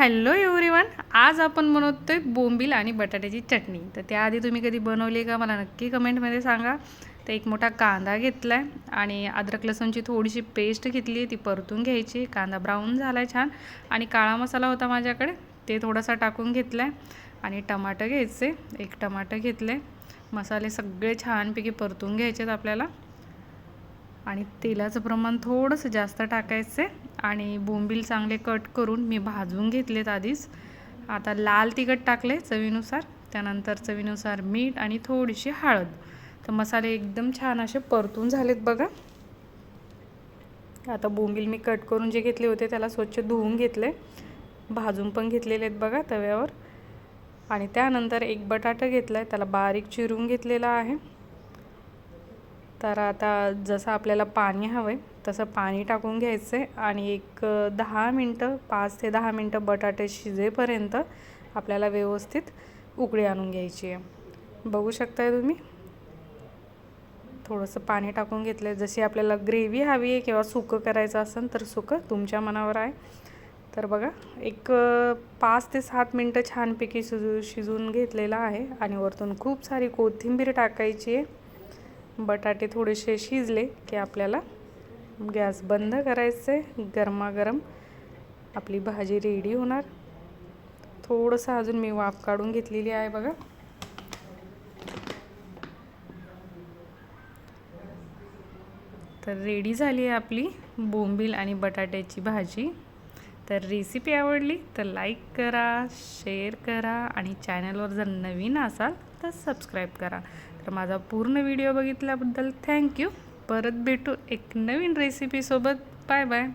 Hello everyone आज आपण बनवतोय बोंबील आणि बटाट्याची चटणी. तर त्याआधी तुम्ही कधी बनवली का मला नक्की कमेंटमध्ये सांगा. तर एक मोठा कांदा घेतला आहे आणि अद्रक लसूणची थोडीशी पेस्ट घेतली ती परतून घ्यायची. कांदा ब्राऊन झाला आहे छान. आणि काळा मसाला होता माझ्याकडे ते थोडासा टाकून घेतला आहे आणि टमाटर घ्यायचे एक टमाटर घेतले मसाले सगळे छानपैकी परतून घ्यायचे आहेत आपल्याला. आणि तेलाचं प्रमाण थोडंसं जास्त टाकायचं आणि बोंबील चांगले कट करून मी भाजून घेतलेत आधीच. आता लाल तिखट टाकले चवीनुसार. त्यानंतर चवीनुसार मीठ आणि थोडीशी हळद. तर मसाले एकदम छान असे परतून झालेत बघा. आता बोंबील मी कट करून जे घेतले होते त्याला स्वच्छ धुवून घेतले भाजून पण घेतलेले आहेत बघा तव्यावर. आणि त्यानंतर एक बटाटा घेतला आहे त्याला बारीक चिरून घेतलेला आहे. तर आता जसं आपल्याला पाणी हवं आहे तसं पाणी टाकून घ्यायचं आहे आणि एक दहा मिनटं पाच ते दहा मिनटं बटाटे शिजेपर्यंत आपल्याला व्यवस्थित उकळी आणून घ्यायची आहे. बघू शकताय तुम्ही? थोडंसं पाणी टाकून घेतलं आहे जशी आपल्याला ग्रेव्ही हवी आहे किंवा सुकं करायचं असेल तर सुकं तुमच्या मनावर आहे. तर बघा एक पाच ते सात मिनटं छानपैकी शिजू शिजून घेतलेलं आहे आणि वरतून खूप सारी कोथिंबीर टाकायची आहे. बटाटे थोडेसे शिजले की आपल्याला गॅस बंद करायचे. गरमागरम आपली भाजी रेडी होणार. थोडंसं अजून मी वाफ काढून घेतलेली आहे बघा. तर रेडी झाली आहे आपली बोंबील आणि बटाट्याची भाजी. तर रेसिपी आवडली तर लाईक करा शेअर करा आणि चॅनलवर जर नवीन असाल तर सबस्क्राईब करा. तर माझा पूर्ण व्हिडिओ बघितल्याबद्दल थँक्यू परत भेटू एक नवीन रेसिपीसोबत बाय बाय